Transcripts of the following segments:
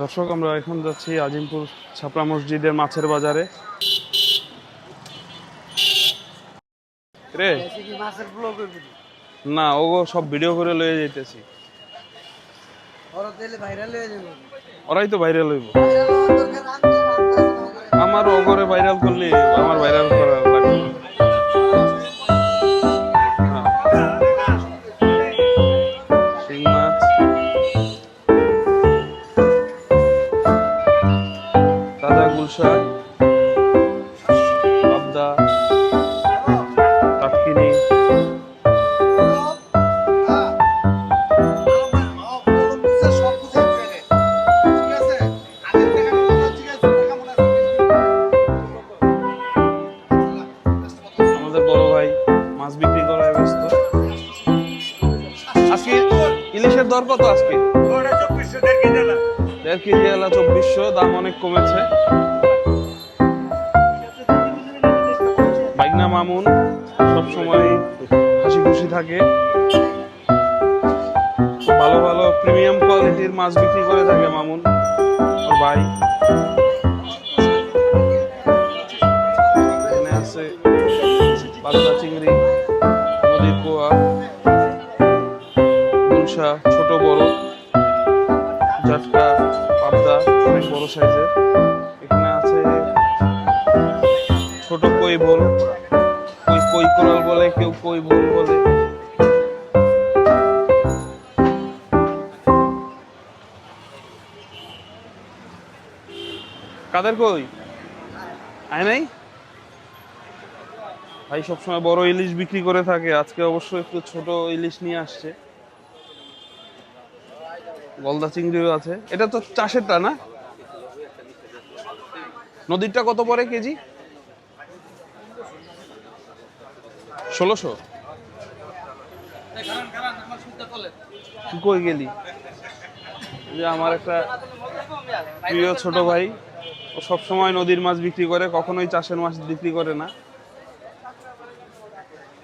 দর্শক, আমরা এখন যাচ্ছি আজিমপুর ছাপড়া মসজিদের মাছের বাজারে। না ও সব ভিডিও করে লয়ে যাইতেছি। ওরাই তো ভাইরাল হইব। আমার ওগরে ভাইরাল করলে আমার ভাইরাল করা লাগবে আজকে ইলিশের দর কত আজকে? দেড় কেজি এলা চব্বিশশো, দাম অনেক কমেছে। বাইকনা মামুন, সবসময় হাসি খুশি থাকে। ভালো ভালো প্রিমিয়াম কোয়ালিটির মাছ বিক্রি করে থাকে মামুন ভাই। আছে পাতলা চিংড়ি, নদীর পোয়া গুলশা ছোট, বড় জাটকা পাবদা, অনেক বড় সাইজের। এখানে আছে ছোট কই বোল, কই কই কোরাল বলে, কেউ কই বোল বলে। কাদের কই? আয় নাই? ভাই সবসময় বড় ইলিশ বিক্রি করে থাকে, আজকে অবশ্য একটু ছোট ইলিশ নিয়ে আসছে। গলদা চিংড়িও আছে। এটা তো চাষেরটা না? নদীরটা কত পরে কেজি? ষোলোশো? কই গেলি? যে আমার একটা প্রিয় ছোট ভাই, ও সবসময় নদীর মাছ বিক্রি করে, কখনোই চাষের মাছ বিক্রি করে না।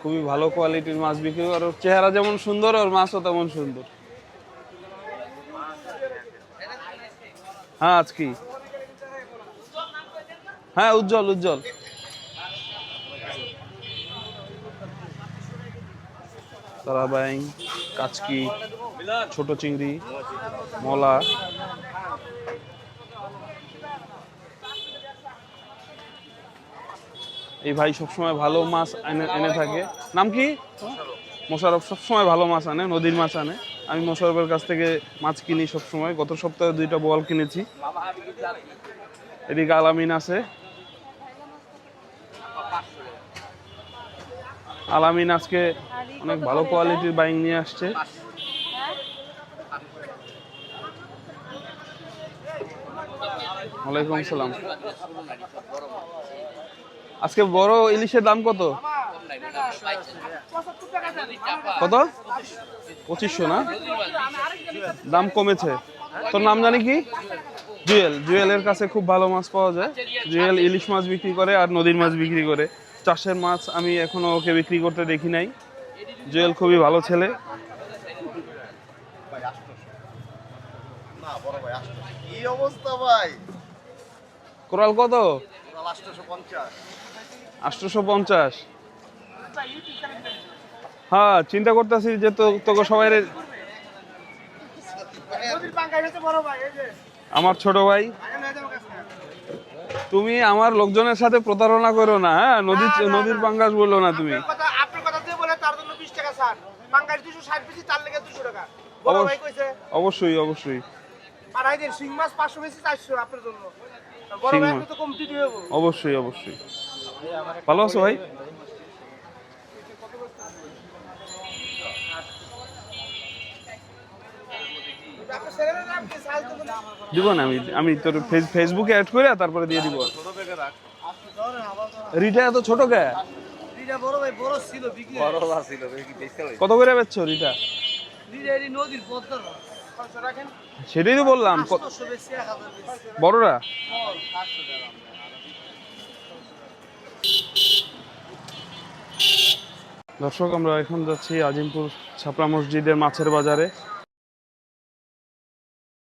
খুবই ভালো কোয়ালিটির মাছ বিক্রি করে ওর চেহারা যেমন সুন্দর, ওর মাছও তেমন সুন্দর। হ্যাঁ আজ কি? হ্যাঁ উজ্জ্বল উজ্জ্বল। তারাবাইং, কাচকি, ছোট চিংড়ি, মলা। এই ভাই সবসময় ভালো মাছ এনে এনে থাকে। নাম কি? মোশারফ। সবসময় ভালো মাছ আনে, নদীর মাছ আনে। আমি মোশারফের কাছ থেকে মাছ কিনি সবসময়। গত সপ্তাহে দুইটা বল কিনেছি। এদিকে আলামিন আছে। আলামিন আজকে অনেক ভালো কোয়ালিটির বাইং নিয়ে আসছে। ওয়ালাইকুম আসসালাম। আজকে বড় ইলিশের দাম কত? কত? পঁচিশশো না? দাম কমেছে। তোর নাম জানি কি? জুয়েল। জুয়েলের কাছে খুব ভালো মাছ পাওয়া যায়। জুয়েল ইলিশ মাছ বিক্রি করে আর নদীর মাছ বিক্রি করে। চাষের মাছ আমি এখনও ওকে বিক্রি করতে দেখি নাই। জুয়েল খুবই ভালো ছেলে। কোরাল কত? আটশোশো পঞ্চাশ। হ্যাঁ চিন্তা করতেছি যে তো তোকে সবাই আমার ছোট ভাই। তুমি আমার লোকজনের সাথে প্রতারণা করো না হ্যাঁ? নদীর নদীর পাঙ্গাস বলল না তুমি। অবশ্যই অবশ্যই। অবশ্যই অবশ্যই। বলে তার জন্য বিশ টাকা ছাড় বাঙ্গালি দুশো ষাট বেশি তার লেগে দুশো টাকা বড় ভাই কইছে অবশ্যই অবশ্যই পাড়াই দিন শিং মাছ পাঁচশো বেশি চারশো আপনার জন্য আর বড় শিং ভাই মাছ। তো কম দিতে হবে অবশ্যই অবশ্যই ভালো আছো ভাই আপনার ছেলের নাম কি সাল তো বলে দিব না আমি আমি তোর ফেস- ফেসবুকে অ্যাড করে তারপরে দিয়ে দিব। রিটা এত ছোট কে? দিদা বড় ভাই বড় ছিল বিক্রি কত করে বেচছো রিটা? সেটাই তো বললাম বড়রা? দর্শক আমরা এখন যাচ্ছি আজিমপুর ছাপড়া মসজিদের মাছের বাজারে।